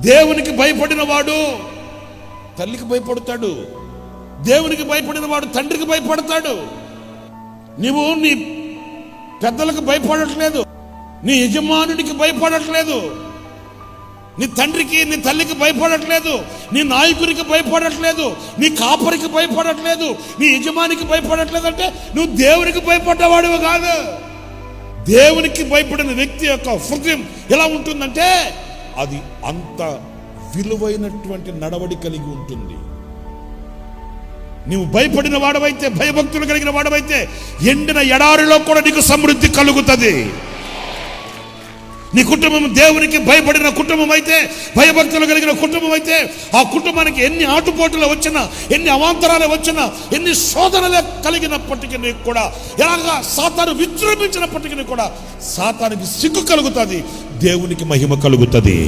దేవునికి భయపడిన వాడు తల్లికి భయపడతాడు. దేవునికి భయపడిన వాడు తండ్రికి భయపడతాడు. నీవు నీ పెద్దలకు భయపడట్లేదు. నీ యజమానునికి భయపడట్లేదు. నీ తండ్రికి నీ తల్లికి భయపడట్లేదు. నీ నాయకునికి భయపడట్లేదు. నీ కాపరికి భయపడట్లేదు. నీ యజమానికి భయపడట్లేదు అంటే నువ్వు దేవునికి భయపడ్డవాడివి కాదు. దేవునికి భయపడిన వ్యక్తి యొక్క హృదయం ఎలా ఉంటుందంటే అది అంత విలువైనటువంటి నడవడి కలిగి ఉంటుంది. నీవు భయపడిన వాడవైతే భయభక్తులు కలిగిన వాడవైతే ఎండిన ఎడారిలో కూడా నీకు సమృద్ధి కలుగుతుంది. నీ కుటుంబం దేవునికి భయపడిన కుటుంబం అయితే భయభక్తులు కలిగిన కుటుంబం అయితే ఆ కుటుంబానికి ఎన్ని ఆటుపోటులు వచ్చినా ఎన్ని అవాంతరాలు వచ్చినా ఎన్ని శోధనలు కలిగినప్పటికీ నీకు కూడా ఎలాగా సాతాను విజృంభించినప్పటికీ కూడా సాతానికి సిగ్గు కలుగుతుంది దేవునికి మహిమ కలుగుతుంది.